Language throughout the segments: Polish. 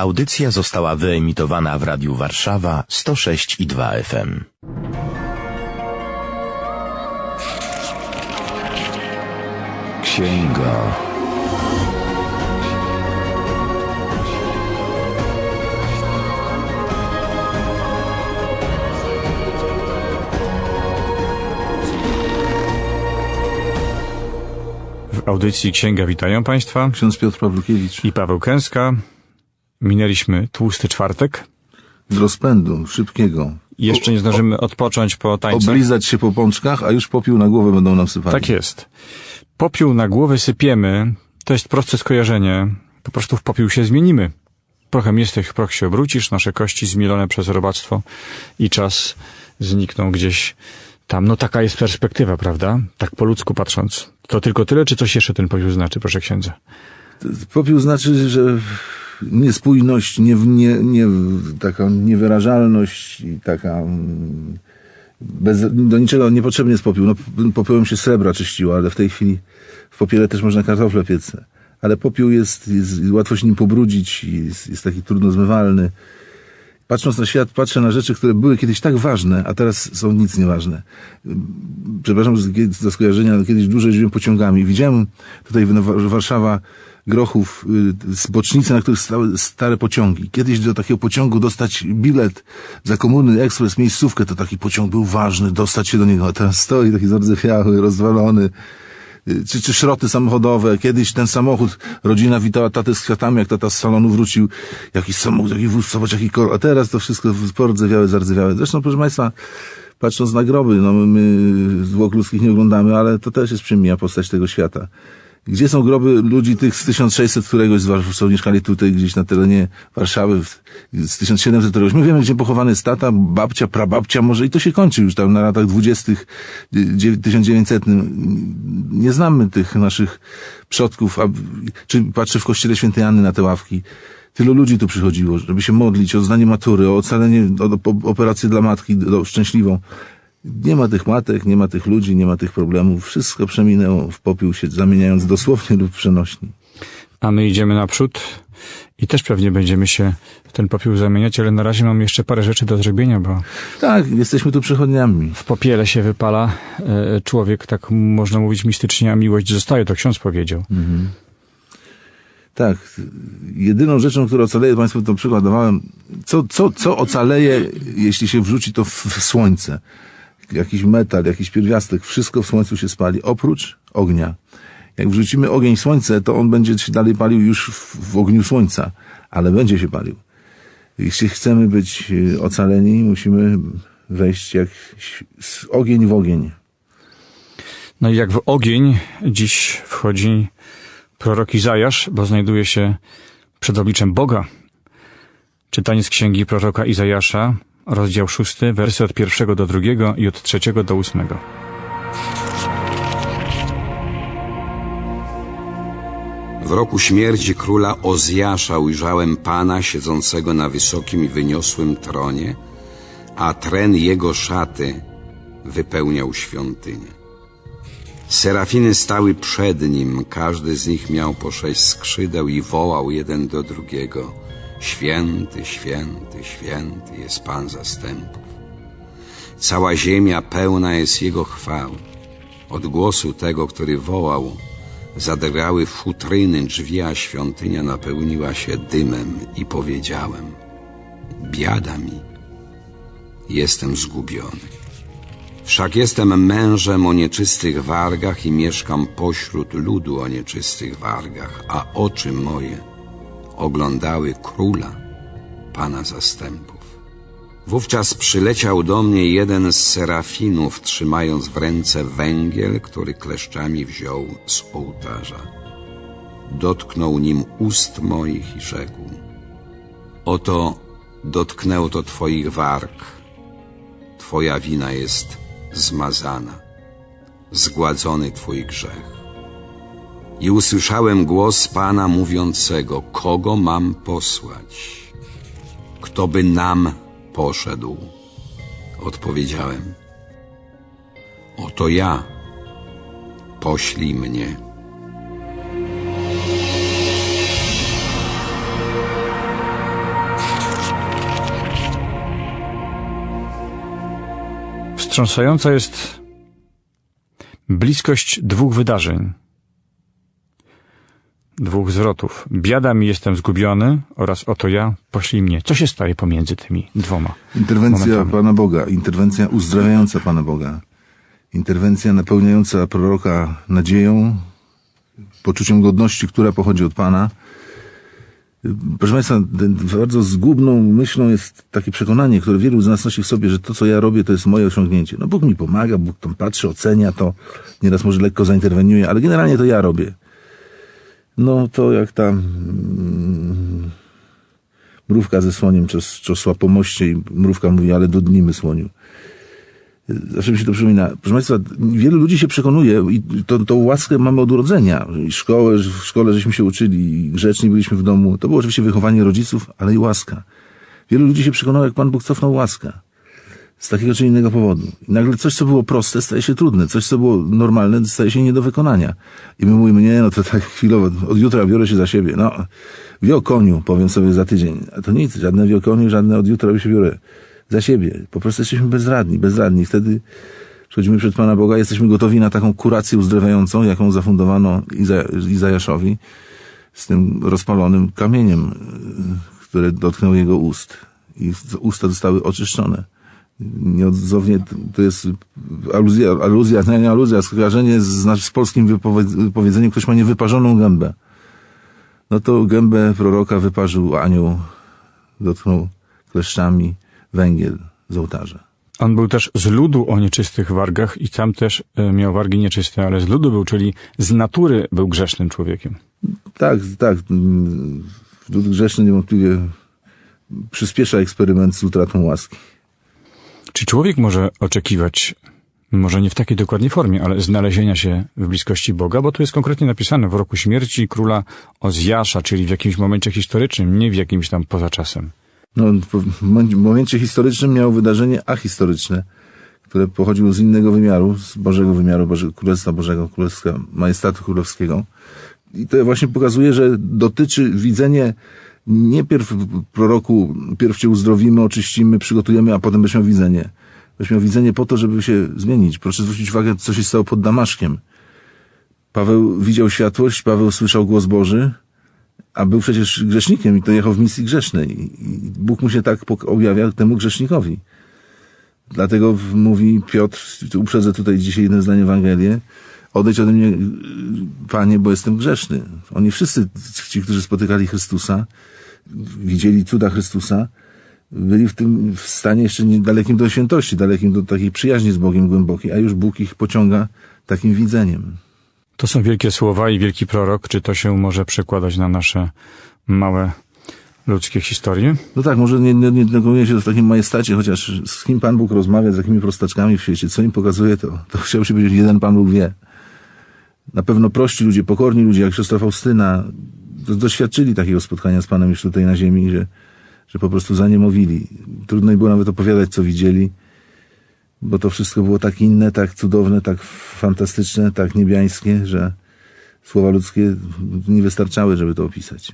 Audycja została wyemitowana w Radiu Warszawa 106 i 2 FM. Księga. W audycji Księga witają Państwa Ksiądz Piotr Pawlukiewicz. i Paweł Kęska. Minęliśmy tłusty czwartek. Z rozpędu, szybkiego. Jeszcze nie zdążymy odpocząć po tańcu. Oblizać się po pączkach, a już popiół na głowę będą nam sypali. Tak jest. Popiół na głowę sypiemy. To jest proste skojarzenie. Po prostu w popiół się zmienimy. Prochem jesteś, w proch się obrócisz, nasze kości zmielone przez robactwo i czas znikną gdzieś tam. No taka jest perspektywa, prawda? Tak po ludzku patrząc. To tylko tyle, czy coś jeszcze ten popiół znaczy, proszę księdza? Popiół znaczy, że niespójność, nie, nie, nie, taka niewyrażalność i taka... mm, Bez, do niczego niepotrzebny jest popiół. No, popiołem się srebra czyściło, ale w tej chwili w popiele też można kartofle piec. Ale popiół jest, jest łatwo się nim pobrudzić, jest, jest taki trudno zmywalny. Patrząc na świat, patrzę na rzeczy, które były kiedyś tak ważne, a teraz są nic nieważne. Przepraszam za- skojarzenia, ale kiedyś dużo jeździłem pociągami. Widziałem tutaj Warszawa Grochów, y, z bocznicy, na których stały stare pociągi. Kiedyś do takiego pociągu dostać bilet za komuny, ekspres, miejscówkę, to taki pociąg był ważny, dostać się do niego. A teraz stoi taki zardzewiały, rozwalony. Y, Czy, czy szroty samochodowe. Kiedyś ten samochód, rodzina witała tatę z kwiatami, jak tata z salonu wrócił. Jakiś samochód, jaki wóz, zobacz jaki kolor. A teraz to wszystko pordzewiałe, zardzewiałe. Zresztą, proszę Państwa, patrząc na groby, no my zwłok ludzkich nie oglądamy, ale to też jest przymija postać tego świata. Gdzie są groby ludzi tych z 1600 któregoś co mieszkali tutaj gdzieś na terenie Warszawy, z 1700 któregoś. My wiemy, gdzie pochowany jest tata, babcia, prababcia może i to się kończy już tam na latach 20. dzie- 1900. Nie znamy tych naszych przodków, a, czy patrzę w kościele świętej Anny na te ławki. Tylu ludzi tu przychodziło, żeby się modlić o zdanie matury, o ocalenie, o, o operację dla matki do, szczęśliwą. Nie ma tych matek, nie ma tych ludzi, nie ma tych problemów. Wszystko przeminęło w popiół się zamieniając dosłownie lub przenośni. A my idziemy naprzód i też pewnie będziemy się w ten popiół zamieniać, ale na razie mam jeszcze parę rzeczy do zrobienia, bo Tak, jesteśmy tu przechodniami. w popiele się wypala e, człowiek, tak można mówić mistycznie, a miłość zostaje, to ksiądz powiedział. Tak, jedyną rzeczą, która ocaleje, Państwu to przykład dawałem, co, co, co ocaleje, jeśli się wrzuci to w, w słońce? Jakiś metal, jakiś pierwiastek, wszystko w słońcu się spali, oprócz ognia. Jak wrzucimy ogień w słońce, to on będzie się dalej palił już w, w ogniu słońca, ale będzie się palił. Jeśli chcemy być y, ocaleni, musimy wejść jak z ogień w ogień. No i jak w ogień dziś wchodzi prorok Izajasz, bo znajduje się przed obliczem Boga. Czytanie z księgi proroka Izajasza, rozdział szósty, wersy od pierwszego do drugiego i od trzeciego do ósmego. W roku śmierci króla Ozjasza ujrzałem Pana siedzącego na wysokim i wyniosłym tronie, a tren jego szaty wypełniał świątynię. Serafiny stały przed nim, każdy z nich miał po sześć skrzydeł i wołał jeden do drugiego: Święty, święty, święty jest Pan zastępów. Cała ziemia pełna jest Jego chwały. Od głosu tego, który wołał, zadrgały futryny drzwi, a świątynia napełniła się dymem i powiedziałem: Biada mi, jestem zgubiony. Wszak jestem mężem o nieczystych wargach i mieszkam pośród ludu o nieczystych wargach, a oczy moje oglądały króla, pana zastępów. Wówczas przyleciał do mnie jeden z serafinów, trzymając w ręce węgiel, który kleszczami wziął z ołtarza. Dotknął nim ust moich i rzekł: Oto dotknęło to twoich warg. Twoja wina jest zmazana, zgładzony twój grzech i usłyszałem głos Pana mówiącego, kogo mam posłać? Kto by nam poszedł? Odpowiedziałem, oto ja, poślij mnie. Wstrząsająca jest bliskość dwóch wydarzeń – Dwóch zwrotów. Biada mi jestem zgubiony oraz oto ja, poślij mnie. Co się staje pomiędzy tymi dwoma? Interwencja momentami? Pana Boga, interwencja uzdrawiająca Pana Boga, interwencja napełniająca proroka nadzieją, poczuciem godności, która pochodzi od Pana. Proszę Państwa, bardzo zgubną myślą jest takie przekonanie, które wielu z nas nosi w sobie, że to, co ja robię, to jest moje osiągnięcie. No Bóg mi pomaga, Bóg tam patrzy, ocenia to, nieraz może lekko zainterweniuje, ale generalnie to ja robię. No to jak tam mm, mrówka ze słoniem czos- czosła po moście i mrówka mówi, ale dudnimy słoniu. Zawsze mi się to przypomina. Proszę Państwa, wielu ludzi się przekonuje i to, tą łaskę mamy od urodzenia. I szkołę, w szkole żeśmy się uczyli, i grzeczni byliśmy w domu. To było oczywiście wychowanie rodziców, ale i łaska. Wielu ludzi się przekonało, jak Pan Bóg cofnął łaskę. Z takiego czy innego powodu. I nagle coś, co było proste, staje się trudne. Coś, co było normalne, staje się nie do wykonania. I my mówimy, nie, no to tak chwilowo, od jutra biorę się za siebie. No, wio koniu, powiem sobie za tydzień. A to nic, żadne wio koniu, żadne od jutra się biorę za siebie. Po prostu jesteśmy bezradni, bezradni. Wtedy przychodzimy przed Pana Boga, jesteśmy gotowi na taką kurację uzdrawiającą, jaką zafundowano Iza- Izajaszowi z tym rozpalonym kamieniem, które dotknął jego ust. I usta zostały oczyszczone. Nieodzownie to jest aluzja, aluzja, nie, aluzja, skojarzenie z, z polskim wypowie- wypowiedzeniem, ktoś ma niewyparzoną gębę. No to gębę proroka wyparzył anioł, dotknął kleszczami węgiel z ołtarza. On był też z ludu o nieczystych wargach i tam też e, miał wargi nieczyste, ale z ludu był, czyli z natury był grzesznym człowiekiem. Tak, tak. Lud grzeszny niewątpliwie przyspiesza eksperyment z utratą łaski. Czy człowiek może oczekiwać, może nie w takiej dokładnej formie, ale znalezienia się w bliskości Boga, bo tu jest konkretnie napisane w roku śmierci króla Ozjasza, czyli w jakimś momencie historycznym, nie w jakimś tam poza czasem. No, w mo- momencie historycznym miało wydarzenie ahistoryczne, które pochodziło z innego wymiaru, z Bożego wymiaru, Boże, Królestwa Bożego, Królestwa Majestatu Królewskiego. I to właśnie pokazuje, że dotyczy widzenie nie pierw proroku, pierw cię uzdrowimy, oczyścimy, przygotujemy, a potem będziesz miał widzenie. Będziesz miał widzenie po to, żeby się zmienić. Proszę zwrócić uwagę, co się stało pod Damaszkiem. Paweł widział światłość, Paweł słyszał głos Boży, a był przecież grzesznikiem i to jechał w misji grzesznej. I Bóg mu się tak objawia temu grzesznikowi. Dlatego mówi Piotr, uprzedzę tutaj dzisiaj jedno zdanie Ewangelię, odejdź ode mnie, Panie, bo jestem grzeszny. Oni wszyscy, ci, którzy spotykali Chrystusa, widzieli cuda Chrystusa, byli w tym w stanie jeszcze dalekim do świętości, dalekim do takiej przyjaźni z Bogiem głębokiej, a już Bóg ich pociąga takim widzeniem. To są wielkie słowa i wielki prorok. Czy to się może przekładać na nasze małe ludzkie historie? No tak, może nie, nie, nie neguje się w takim majestacie, chociaż z kim Pan Bóg rozmawia, z jakimi prostaczkami w świecie, co im pokazuje, to, to chciał się powiedzieć, jeden Pan Bóg wie. Na pewno prości ludzie, pokorni ludzie, jak siostra Faustyna, doświadczyli takiego spotkania z Panem już tutaj na ziemi, że, że po prostu zaniemowili. Trudno im było nawet opowiadać, co widzieli, bo to wszystko było tak inne, tak cudowne, tak fantastyczne, tak niebiańskie, że słowa ludzkie nie wystarczały, żeby to opisać.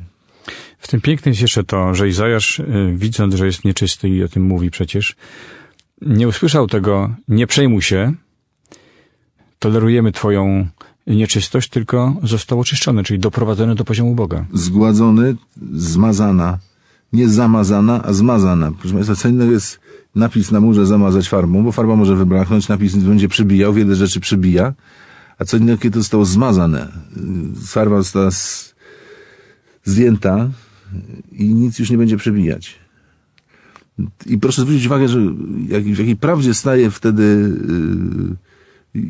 W tym pięknym jest jeszcze to, że Izajasz, y, widząc, że jest nieczysty i o tym mówi przecież, nie usłyszał tego, nie przejmuj się, tolerujemy twoją nieczystość, tylko został oczyszczony, czyli doprowadzony do poziomu Boga. zgładzony, zmazana, nie zamazana, a zmazana. Proszę Państwa, co innego jest napis na murze zamazać farbą, bo farba może wybraknąć, napis będzie przybijał, wiele rzeczy przybija, a co innego, kiedy to zostało zmazane. Farba została z, zdjęta i nic już nie będzie przebijać. I proszę zwrócić uwagę, że jak, w jakiej prawdzie staje wtedy yy,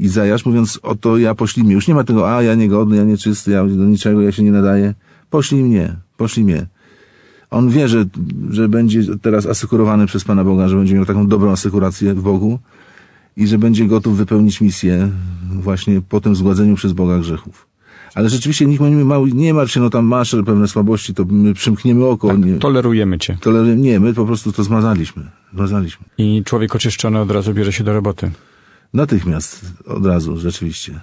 Izajasz, mówiąc, oto ja poślij mnie. Już nie ma tego, a ja niegodny, ja nieczysty, ja do niczego, ja się nie nadaję. Poślij mnie, poślij mnie. On wie, że, że będzie teraz asekurowany przez Pana Boga, że będzie miał taką dobrą asekurację w Bogu i że będzie gotów wypełnić misję właśnie po tym zgładzeniu przez Boga grzechów. Ale rzeczywiście nikt mu nie, ma, nie martw się, no tam masz pewne słabości, to my przymkniemy oko. Tak, nie, tolerujemy cię. Tolerujemy. Nie, my po prostu to zmazaliśmy. Zmazaliśmy. I człowiek oczyszczony od razu bierze się do roboty. Natychmiast, od razu, rzeczywiście.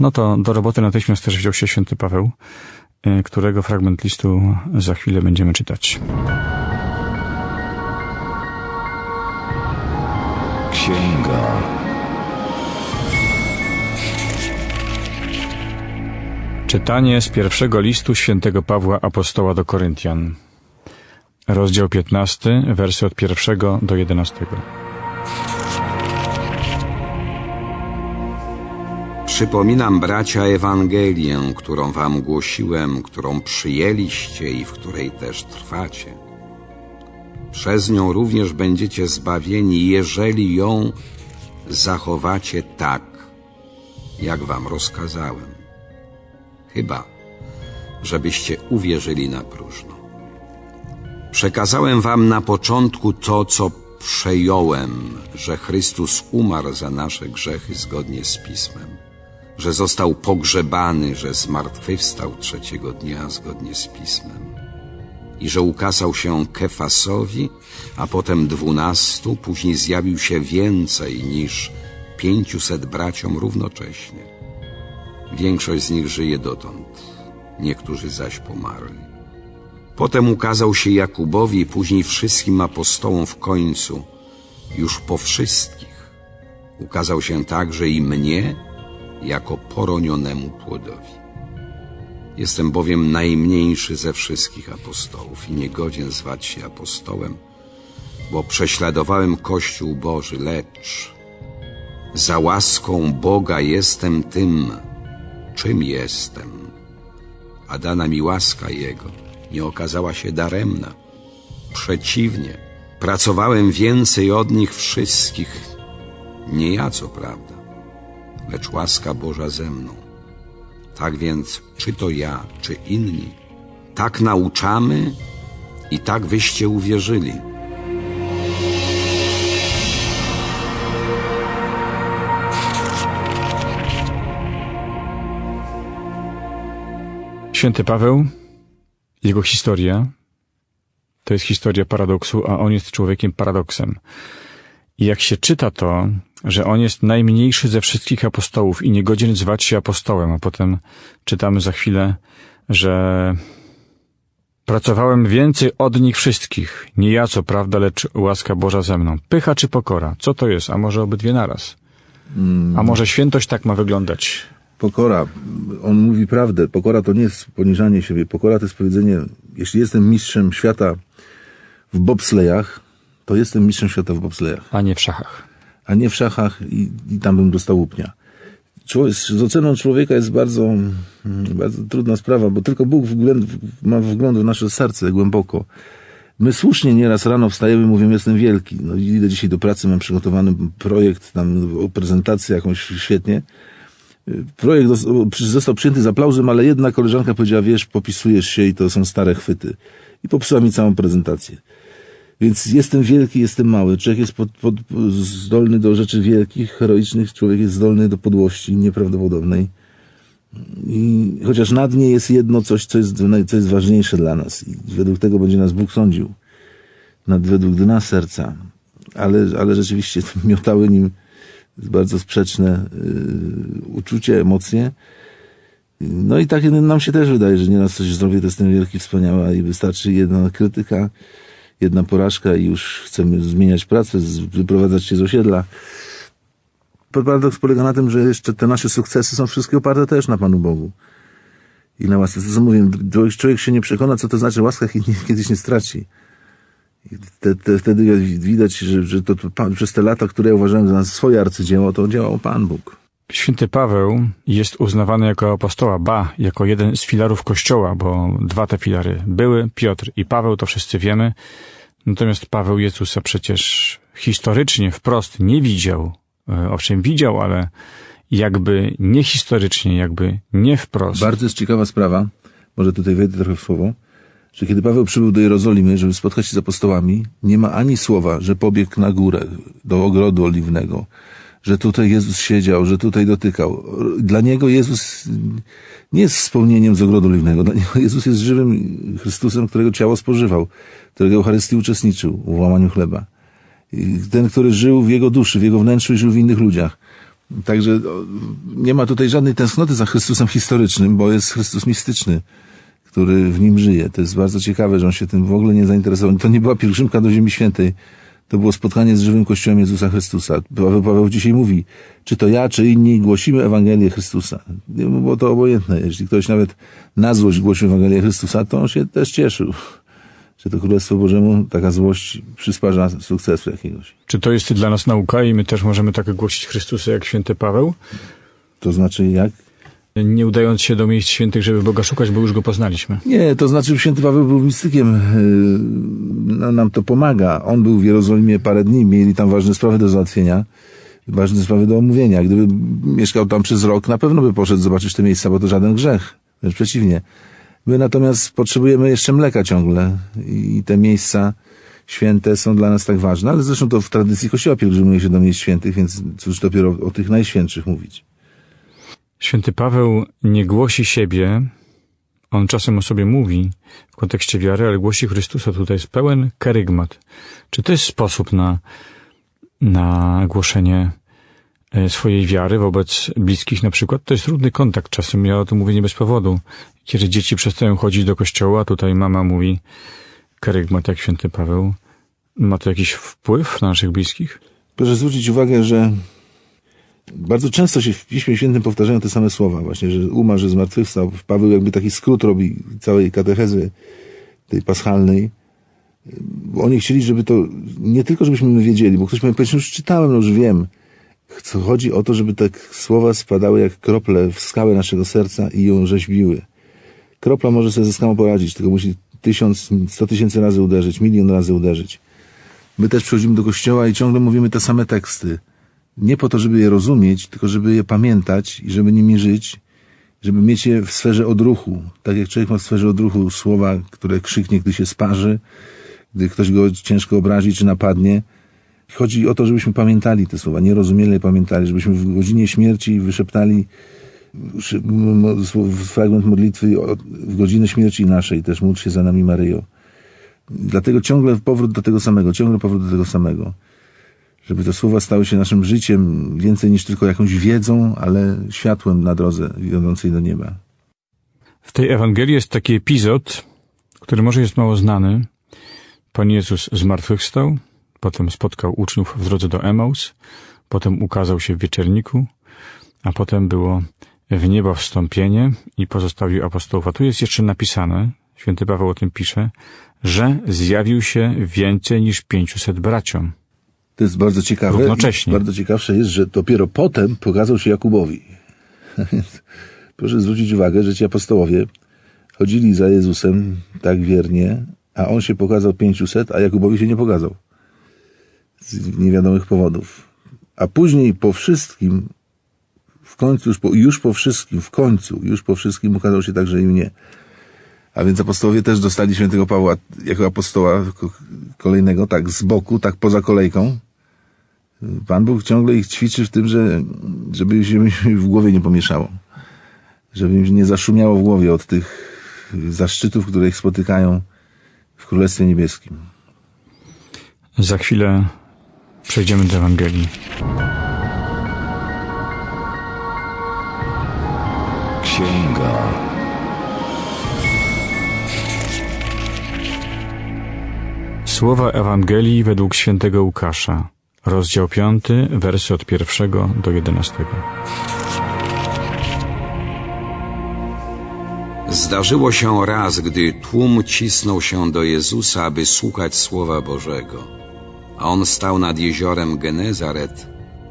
No to do roboty natychmiast też wziął się święty Paweł, e, którego fragment listu za chwilę będziemy czytać. Księga. Czytanie z pierwszego listu świętego Pawła apostoła do Koryntian. Rozdział 15, wersy od pierwszego do jedenastego. Przypominam, bracia, Ewangelię, którą wam głosiłem, którą przyjęliście i w której też trwacie. Przez nią również będziecie zbawieni, jeżeli ją zachowacie tak, jak wam rozkazałem. Chyba, żebyście uwierzyli na próżno. Przekazałem wam na początku to, co przejąłem, że Chrystus umarł za nasze grzechy zgodnie z Pismem, że został pogrzebany, że zmartwychwstał trzeciego dnia zgodnie z Pismem i że ukazał się Kefasowi, a potem dwunastu, później zjawił się więcej niż pięciuset braciom równocześnie. Większość z nich żyje dotąd, niektórzy zaś pomarli. Potem ukazał się Jakubowi, później wszystkim apostołom w końcu, już po wszystkich. Ukazał się także i mnie, jako poronionemu płodowi. Jestem bowiem najmniejszy ze wszystkich apostołów i niegodzien zwać się apostołem, bo prześladowałem Kościół Boży, lecz za łaską Boga jestem tym, czym jestem. A dana mi łaska Jego nie okazała się daremna. Przeciwnie, pracowałem więcej od nich wszystkich. Nie ja, co prawda, lecz łaska Boża ze mną. Tak więc, czy to ja, czy inni, tak nauczamy i tak wyście uwierzyli. Święty Paweł, jego historia, to jest historia paradoksu, a on jest człowiekiem paradoksem. I jak się czyta to, że on jest najmniejszy ze wszystkich apostołów i niegodzien zwać się apostołem, a potem czytamy za chwilę, że pracowałem więcej od nich wszystkich. Nie ja, co prawda, lecz łaska Boża ze mną. Pycha czy pokora? Co to jest? A może obydwie naraz? A może świętość tak ma wyglądać? Pokora. On mówi prawdę. Pokora to nie jest poniżanie siebie. Pokora to jest powiedzenie, jeśli jestem mistrzem świata w bobslejach, to jestem mistrzem świata w bobslejach, A nie w szachach. A nie w szachach i, i tam bym dostał łupnia. Człowiek, z oceną człowieka jest bardzo, mm, bardzo trudna sprawa, bo tylko Bóg ma wgląd w nasze serce głęboko. My słusznie nieraz rano wstajemy mówimy, jestem wielki. No, idę dzisiaj do pracy, mam przygotowany projekt, tam prezentację jakąś świetnie. Projekt został przyjęty z aplauzem, ale jedna koleżanka powiedziała, wiesz, popisujesz się i to są stare chwyty. I popsuła mi całą prezentację. Więc jestem wielki, jestem mały. Człowiek jest pod, pod, zdolny do rzeczy wielkich, heroicznych. Człowiek jest zdolny do podłości nieprawdopodobnej. I chociaż na dnie jest jedno coś, co jest, co jest ważniejsze dla nas. I według tego będzie nas Bóg sądził. Nad, według dna serca. Ale, ale rzeczywiście miotały nim bardzo sprzeczne y, uczucie, emocje. No i tak nam się też wydaje, że nieraz coś zrobię, to jestem wielki, wspaniała i wystarczy jedna krytyka, jedna porażka i już chcemy zmieniać pracę, wyprowadzać się z osiedla. Paradoks polega na tym, że jeszcze te nasze sukcesy są wszystkie oparte też na Panu Bogu. I na łasce. To co mówię, człowiek, się nie przekona, co to znaczy łaska, nie- kiedyś nie straci. I te, te, wtedy widać, że, że to, to przez te lata, które ja uważałem za swoje arcydzieło, to działał Pan Bóg. Święty Paweł jest uznawany jako apostoła, ba, jako jeden z filarów Kościoła, bo dwa te filary były, Piotr i Paweł, to wszyscy wiemy. Natomiast Paweł Jezusa przecież historycznie wprost nie widział. E, Owszem, widział, ale jakby nie historycznie, jakby nie wprost. Bardzo jest ciekawa sprawa, może tutaj wejdę trochę w słowo, że kiedy Paweł przybył do Jerozolimy, żeby spotkać się z apostołami, nie ma ani słowa, że pobiegł na górę, do ogrodu oliwnego, że tutaj Jezus siedział, że tutaj dotykał. Dla niego Jezus nie jest wspomnieniem z ogrodu oliwnego. Dla niego Jezus jest żywym Chrystusem, którego ciało spożywał, którego Eucharystii uczestniczył w łamaniu chleba. Ten, który żył w jego duszy, w jego wnętrzu i żył w innych ludziach. Także nie ma tutaj żadnej tęsknoty za Chrystusem historycznym, bo jest Chrystus mistyczny, który w nim żyje. To jest bardzo ciekawe, że on się tym w ogóle nie zainteresował. To nie była pielgrzymka do Ziemi Świętej. To było spotkanie z żywym Kościołem Jezusa Chrystusa. Paweł, Paweł dzisiaj mówi, czy to ja, czy inni głosimy Ewangelię Chrystusa. Nie było to obojętne. Jeśli ktoś nawet na złość głosił Ewangelię Chrystusa, to on się też cieszył, że to Królestwo Bożemu taka złość przysparza sukcesu jakiegoś. Czy to jest dla nas nauka i my też możemy tak głosić Chrystusa jak święty Paweł? To znaczy jak? Nie udając się do miejsc świętych, żeby Boga szukać, bo już Go poznaliśmy. Nie, to znaczy święty Paweł był mistykiem. No, nam to pomaga. On był w Jerozolimie parę dni, mieli tam ważne sprawy do załatwienia, ważne sprawy do omówienia. Gdyby mieszkał tam przez rok, na pewno by poszedł zobaczyć te miejsca, bo to żaden grzech. Wręcz przeciwnie. My natomiast potrzebujemy jeszcze mleka ciągle i te miejsca święte są dla nas tak ważne, ale zresztą to w tradycji Kościoła pielgrzymuje się do miejsc świętych, więc cóż dopiero o tych najświętszych mówić. Święty Paweł nie głosi siebie, on czasem o sobie mówi w kontekście wiary, ale głosi Chrystusa. Tutaj jest pełen kerygmat. Czy to jest sposób na, na głoszenie e, swojej wiary wobec bliskich na przykład? To jest trudny kontakt czasem, ja o tym mówię nie bez powodu. Kiedy dzieci przestają chodzić do kościoła, tutaj mama mówi kerygmat jak święty Paweł. Ma to jakiś wpływ na naszych bliskich? Proszę zwrócić uwagę, że bardzo często się w Piśmie Świętym powtarzają te same słowa, właśnie, że umarł, że zmartwychwstał. Paweł jakby taki skrót robi całej katechezy tej paschalnej. Bo oni chcieli, żeby to, nie tylko żebyśmy my wiedzieli, bo ktoś mi powiedział, już czytałem, no już wiem. Chodzi o to, żeby te słowa spadały jak krople w skałę naszego serca i ją rzeźbiły. Kropla może sobie ze skałą poradzić, tylko musi tysiąc, sto tysięcy razy uderzyć, milion razy uderzyć. My też przychodzimy do kościoła i ciągle mówimy te same teksty. Nie po to, żeby je rozumieć, tylko żeby je pamiętać i żeby nimi żyć, żeby mieć je w sferze odruchu. Tak jak człowiek ma w sferze odruchu słowa, które krzyknie, gdy się sparzy, gdy ktoś go ciężko obrazi czy napadnie. Chodzi o to, żebyśmy pamiętali te słowa, nie rozumieli, pamiętali, żebyśmy w godzinie śmierci wyszeptali fragment modlitwy w godzinę śmierci naszej, też módl się za nami Maryjo. Dlatego ciągle powrót do tego samego, ciągle powrót do tego samego. Żeby te słowa stały się naszym życiem więcej niż tylko jakąś wiedzą, ale światłem na drodze wiodącej do nieba. W tej Ewangelii jest taki epizod, który może jest mało znany. Pan Jezus zmartwychwstał, potem spotkał uczniów w drodze do Emaus, potem ukazał się w wieczerniku, a potem było w niebo wstąpienie i pozostawił apostołów. A tu jest jeszcze napisane, święty Paweł o tym pisze, że zjawił się więcej niż 500 braciom. To jest bardzo ciekawe. Równocześnie. Bardzo ciekawsze jest, że dopiero potem pokazał się Jakubowi. Proszę zwrócić uwagę, że ci apostołowie chodzili za Jezusem tak wiernie, a on się pokazał 500, a Jakubowi się nie pokazał. Z niewiadomych powodów. A później po wszystkim, w końcu, już po, już po wszystkim, w końcu, już po wszystkim ukazał się także i mnie. A więc apostołowie też dostali świętego Pawła jako apostoła ko- kolejnego, tak z boku, tak poza kolejką. Pan Bóg ciągle ich ćwiczy w tym, że, żeby się w głowie nie pomieszało. Żeby im nie zaszumiało w głowie od tych zaszczytów, które ich spotykają w Królestwie Niebieskim. Za chwilę przejdziemy do Ewangelii. Księga. Słowa Ewangelii według świętego Łukasza, rozdział 5, wersy od pierwszego do jedenastego. Zdarzyło się raz, gdy tłum cisnął się do Jezusa, aby słuchać Słowa Bożego. A on stał nad jeziorem Genezaret,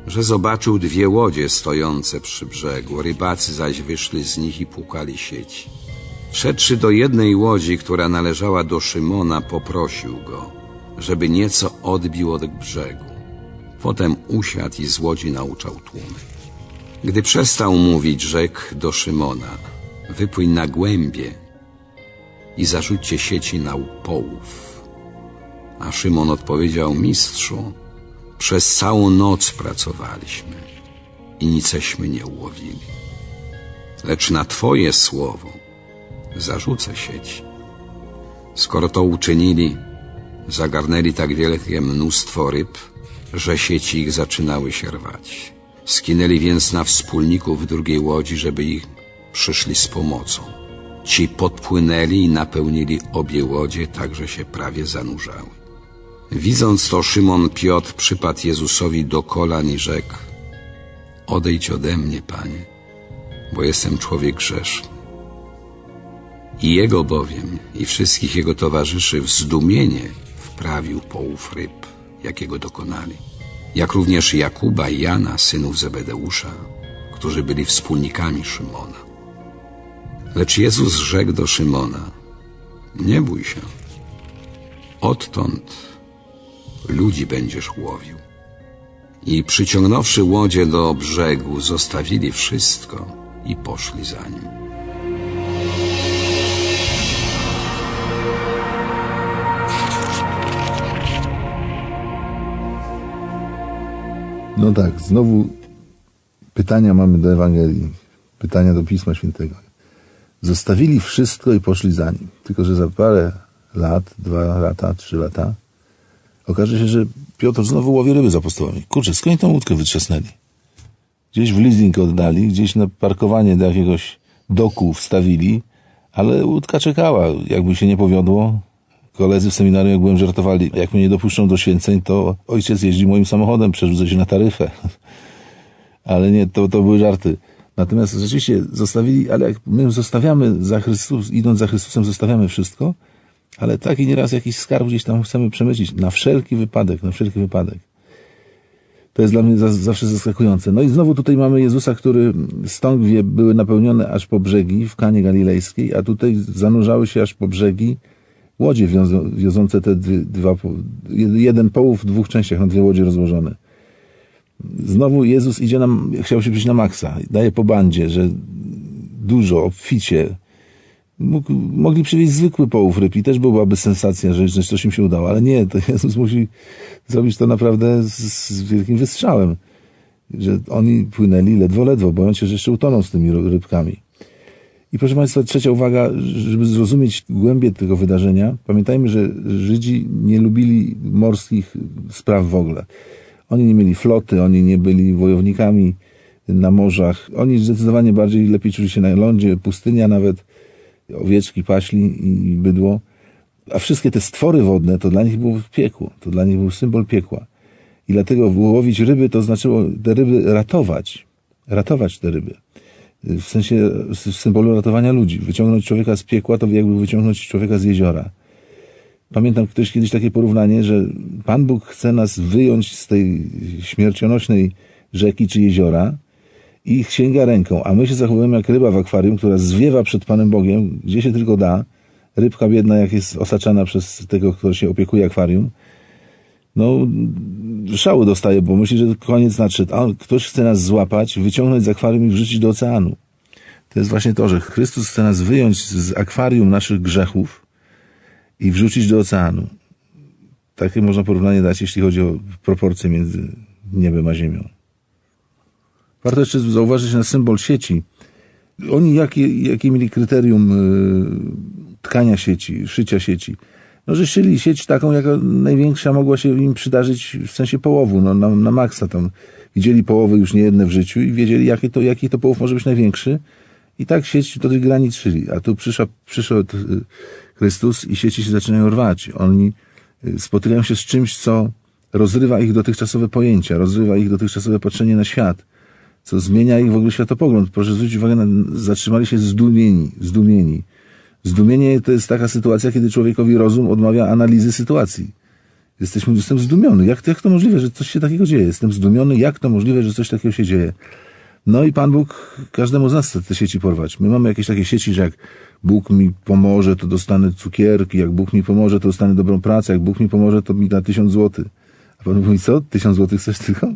że zobaczył dwie łodzie stojące przy brzegu. Rybacy zaś wyszli z nich i płukali sieci. Wszedłszy do jednej łodzi, która należała do Szymona, poprosił go, żeby nieco odbił od brzegu. Potem usiadł i z łodzi nauczał tłumy. Gdy przestał mówić, rzekł do Szymona: Wypłyń na głębie i zarzućcie sieci na połów. A Szymon odpowiedział: Mistrzu, przez całą noc pracowaliśmy i niceśmy nie ułowili. Lecz na Twoje słowo zarzucę sieć. Skoro to uczynili, zagarnęli tak wielkie mnóstwo ryb, że sieci ich zaczynały się rwać. Skinęli więc na wspólników drugiej łodzi, żeby ich przyszli z pomocą. Ci podpłynęli i napełnili obie łodzie, tak że się prawie zanurzały. Widząc to, Szymon Piotr przypadł Jezusowi do kolan i rzekł: Odejdź ode mnie, panie, bo jestem człowiek grzeszny. I jego bowiem i wszystkich jego towarzyszy w zdumienie wprawił połów ryb, jakiego dokonali, jak również Jakuba i Jana, synów Zebedeusza, którzy byli wspólnikami Szymona. Lecz Jezus rzekł do Szymona: Nie bój się. Odtąd ludzi będziesz łowił. I przyciągnąwszy łodzie do brzegu, zostawili wszystko i poszli za nim. No tak, znowu pytania mamy do Ewangelii, pytania do Pisma Świętego. Zostawili wszystko i poszli za nim. Tylko, że za parę lat, dwa lata, trzy lata, okaże się, że Piotr znowu łowi ryby z apostołami. Kurczę, skąd tą łódkę wytrzasnęli? Gdzieś w leasing oddali, gdzieś na parkowanie do jakiegoś doku wstawili, ale łódka czekała. Jakby się nie powiodło, koledzy w seminarium, jak byłem, żartowali, jak mnie nie dopuszczą do święceń, to ojciec jeździ moim samochodem, przerzucę się na taryfę. ale nie, to, to były żarty. Natomiast rzeczywiście zostawili, ale jak my zostawiamy za Chrystus, idąc za Chrystusem, zostawiamy wszystko, ale tak i nieraz jakiś skarb gdzieś tam chcemy przemycić. Na wszelki wypadek, na wszelki wypadek. To jest dla mnie za, zawsze zaskakujące. No i znowu tutaj mamy Jezusa, który stągwie były napełnione aż po brzegi w Kanie Galilejskiej, a tutaj zanurzały się aż po brzegi łodzie wiozą, wiozące te dwa, jeden połów w dwóch częściach, na dwie łodzie rozłożone. Znowu Jezus idzie nam, chciał się przyjść na maksa. Daje po bandzie, że dużo, obficie. Mógł, mogli przywieźć zwykły połów ryb i też byłaby sensacja, że, że coś im się udało, ale nie, to Jezus musi zrobić to naprawdę z, z wielkim wystrzałem. Że oni płynęli ledwo, ledwo, bojąc się, że jeszcze utoną z tymi rybkami. I proszę Państwa, trzecia uwaga, żeby zrozumieć głębię tego wydarzenia, pamiętajmy, że Żydzi nie lubili morskich spraw w ogóle. Oni nie mieli floty, oni nie byli wojownikami na morzach. Oni zdecydowanie bardziej lepiej czuli się na lądzie, pustynia nawet, owieczki paśli i bydło. A wszystkie te stwory wodne, to dla nich było piekło. To dla nich był symbol piekła. I dlatego łowić ryby to znaczyło te ryby ratować. Ratować te ryby. W sensie symbolu ratowania ludzi. Wyciągnąć człowieka z piekła to jakby wyciągnąć człowieka z jeziora. Pamiętam ktoś kiedyś takie porównanie, że Pan Bóg chce nas wyjąć z tej śmiercionośnej rzeki czy jeziora i sięga ręką, a my się zachowujemy jak ryba w akwarium, która zwiewa przed Panem Bogiem, gdzie się tylko da. Rybka biedna, jak jest osaczana przez tego, kto się opiekuje akwarium, no szału dostaje, bo myśli, że koniec nadszedł. A ktoś chce nas złapać, wyciągnąć z akwarium i wrzucić do oceanu. To jest właśnie to, że Chrystus chce nas wyjąć z akwarium naszych grzechów i wrzucić do oceanu. Takie można porównanie dać, jeśli chodzi o proporcje między niebem a ziemią. Warto jeszcze zauważyć na symbol sieci. Oni jakie, jakie mieli kryterium y, tkania sieci, szycia sieci? No, że szyli sieć taką, jaka największa mogła się im przydarzyć w sensie połowu, no, na, na maksa tam. Widzieli połowy już niejedne w życiu i wiedzieli, jaki to, jaki to połów może być największy. I tak sieć do tych granic szyli. A tu przyszła, przyszedł y, Chrystus i sieci się zaczynają rwać. Oni y, spotykają się z czymś, co rozrywa ich dotychczasowe pojęcia, rozrywa ich dotychczasowe patrzenie na świat, co zmienia ich w ogóle światopogląd. Proszę zwrócić uwagę, na, zatrzymali się zdumieni, zdumieni. Zdumienie to jest taka sytuacja, kiedy człowiekowi rozum odmawia analizy sytuacji. Jesteśmy, jestem zdumiony. Jak, jak to możliwe, że coś się takiego dzieje? Jestem zdumiony, jak to możliwe, że coś takiego się dzieje? No i Pan Bóg każdemu z nas chce te sieci porwać. My mamy jakieś takie sieci, że jak Bóg mi pomoże, to dostanę cukierki, jak Bóg mi pomoże, to dostanę dobrą pracę, jak Bóg mi pomoże, to mi da tysiąc złotych. A Pan Bóg mówi, co? Tysiąc złotych chcesz tylko?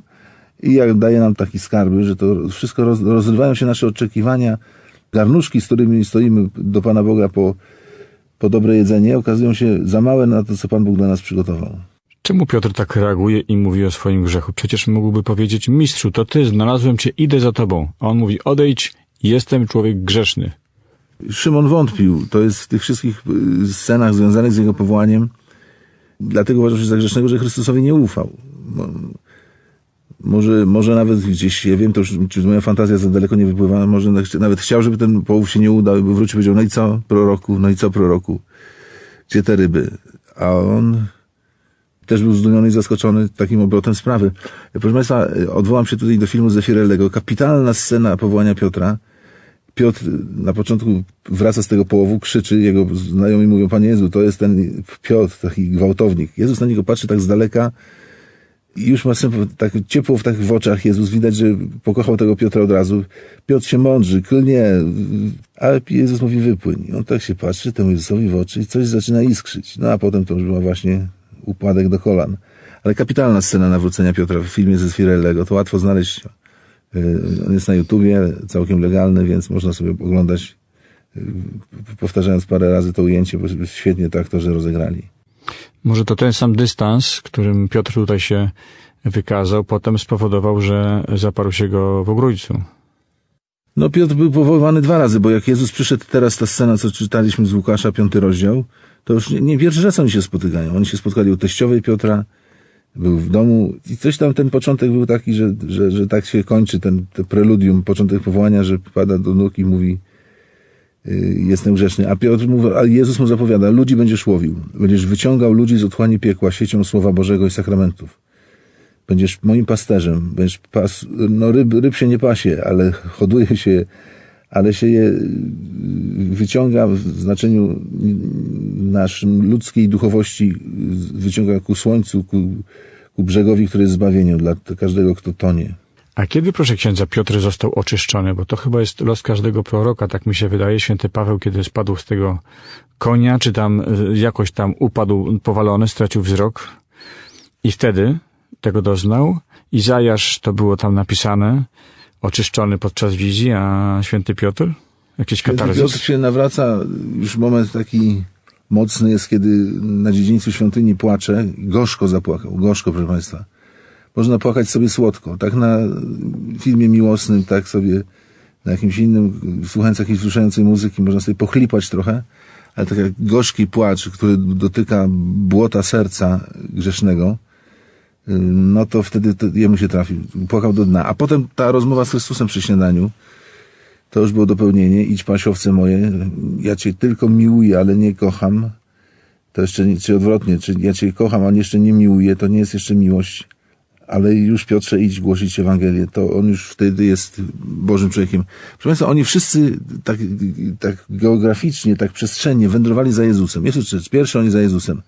I jak daje nam taki skarby, że to wszystko roz, rozrywają się nasze oczekiwania, garnuszki, z którymi stoimy do Pana Boga po, po dobre jedzenie, okazują się za małe na to, co Pan Bóg dla nas przygotował. Czemu Piotr tak reaguje i mówi o swoim grzechu? Przecież mógłby powiedzieć, mistrzu, to ty, znalazłem cię, idę za tobą. A on mówi, odejdź, jestem człowiek grzeszny. Szymon wątpił. To jest w tych wszystkich y, scenach związanych z jego powołaniem. Dlatego uważał się za grzesznego, że Chrystusowi nie ufał. Mo- Może, może nawet gdzieś, ja wiem, to już moja fantazja za daleko nie wypływa, może na- nawet chciał, żeby ten połów się nie udał by wrócił powiedział, no i co, proroku, no i co, proroku, gdzie te ryby? A on też był zdumiony i zaskoczony takim obrotem sprawy. Proszę Państwa, odwołam się tutaj do filmu Zefirellego. Kapitalna scena powołania Piotra. Piotr na początku wraca z tego połowu, krzyczy, jego znajomi mówią, Panie Jezu, to jest ten Piotr, taki gwałtownik. Jezus na niego patrzy tak z daleka już ma tak ciepło w takich w oczach Jezus. Widać, że pokochał tego Piotra od razu. Piotr się mądrzy, klnie, ale Jezus mówi wypłyń. On tak się patrzy temu Jezusowi w oczy i coś zaczyna iskrzyć. No a potem to już była właśnie upadek do kolan. Ale kapitalna scena nawrócenia Piotra w filmie ze Sfirellego. To łatwo znaleźć. Yy, On jest na YouTubie, całkiem legalny, więc można sobie oglądać, yy, powtarzając parę razy to ujęcie, bo świetnie to aktorzy rozegrali. Może to ten sam dystans, którym Piotr tutaj się wykazał, potem spowodował, że zaparł się go w ogrójcu. No Piotr był powoływany dwa razy, bo jak Jezus przyszedł teraz ta scena, co czytaliśmy z Łukasza, piąty rozdział, to już nie, nie pierwszy raz oni się spotykają. Oni się spotkali u teściowej Piotra, był w domu i coś tam, ten początek był taki, że, że, że tak się kończy ten, ten preludium, początek powołania, że pada do nóg i mówi jestem grzeszny. A Piotr mówi, a Jezus mu zapowiada, ludzi będziesz łowił. Będziesz wyciągał ludzi z otchłani piekła siecią Słowa Bożego i sakramentów. Będziesz moim pasterzem. Będziesz pas, no ryb, ryb się nie pasie, ale hoduje się, ale się je y, wyciąga w znaczeniu naszym ludzkiej duchowości, y, wyciąga ku słońcu, ku, ku brzegowi, który jest zbawieniem dla każdego, kto tonie. A kiedy, proszę księdza, Piotr został oczyszczony? Bo to chyba jest los każdego proroka, tak mi się wydaje. Święty Paweł, kiedy spadł z tego konia, czy tam y, jakoś tam upadł powalony, stracił wzrok i wtedy tego doznał. Izajasz, to było tam napisane, oczyszczony podczas wizji, a święty Piotr? Piotr katarzys? się nawraca, już moment taki mocny jest, kiedy na dziedzińcu świątyni płacze. Gorzko zapłakał, gorzko, proszę Państwa. Można płakać sobie słodko. Tak na filmie miłosnym, tak sobie na jakimś innym, słuchając jakiejś wzruszającej muzyki, można sobie pochlipać trochę, ale taki gorzki płacz, który dotyka błota serca grzesznego, no to wtedy to jemu się trafił. Płakał do dna. A potem ta rozmowa z Chrystusem przy śniadaniu, to już było dopełnienie. Idź pasiowce moje, ja cię tylko miłuję, ale nie kocham. To jeszcze czy odwrotnie, czy ja cię kocham, ale jeszcze nie miłuję, to nie jest jeszcze miłość. Ale już Piotrze idź głosić Ewangelię. To on już wtedy jest Bożym człowiekiem. Proszę Państwa, oni wszyscy tak, tak geograficznie, tak przestrzennie wędrowali za Jezusem. Jezus pierwszy, oni za Jezusem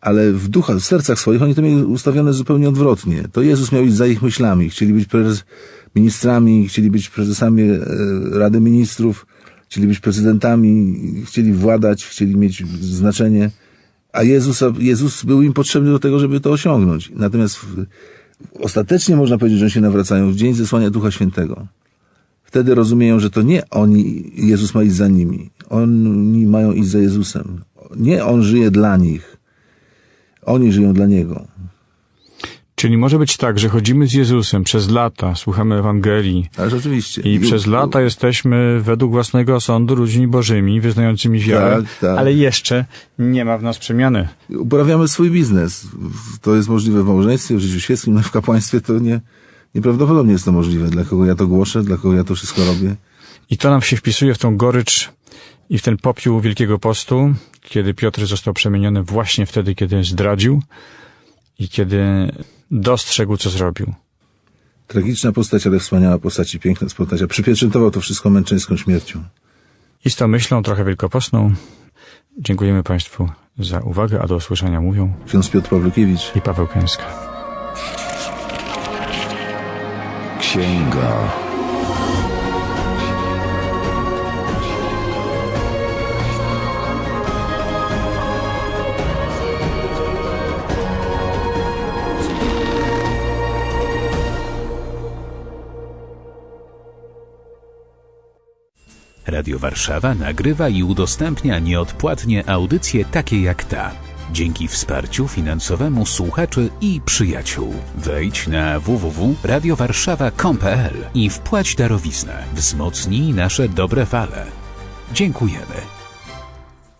ale w duchach, w sercach swoich oni to mieli ustawione zupełnie odwrotnie. To Jezus miał iść za ich myślami. Chcieli być prezes, ministrami, chcieli być prezesami e, Rady Ministrów, chcieli być prezydentami, chcieli władać, chcieli mieć znaczenie, a Jezus, Jezus był im potrzebny do tego, żeby to osiągnąć. Natomiast ostatecznie można powiedzieć, że oni się nawracają w dzień zesłania Ducha Świętego. Wtedy rozumieją, że to nie oni, Jezus ma iść za nimi. Oni mają iść za Jezusem. Nie On żyje dla nich. Oni żyją dla Niego. Czyli może być tak, że chodzimy z Jezusem przez lata, słuchamy Ewangelii Ale rzeczywiście. i przez lata jesteśmy według własnego osądu ludźmi bożymi, wyznającymi wiarę, Tak, tak. ale jeszcze nie ma w nas przemiany. Uprawiamy swój biznes. To jest możliwe w małżeństwie, w życiu świeckim, w kapłaństwie to nie, nieprawdopodobnie jest to możliwe. Dla kogo ja to głoszę, dla kogo ja to wszystko robię. I to nam się wpisuje w tą gorycz i w ten popiół Wielkiego Postu, kiedy Piotr został przemieniony właśnie wtedy, kiedy zdradził i kiedy dostrzegł, co zrobił. Tragiczna postać, ale wspaniała postać i piękna postać. A przypieczętował to wszystko męczeńską śmiercią. I z tą myślą trochę wielkopostną dziękujemy Państwu za uwagę, a do usłyszenia mówią Ksiądz Piotr Pawlukiewicz. i Paweł Kęska. Księga. Radio Warszawa nagrywa i udostępnia nieodpłatnie audycje takie jak ta. Dzięki wsparciu finansowemu słuchaczy i przyjaciół. Wejdź na www.radiowarszawa.com.pl i wpłać darowiznę. Wzmocnij nasze dobre fale. Dziękujemy.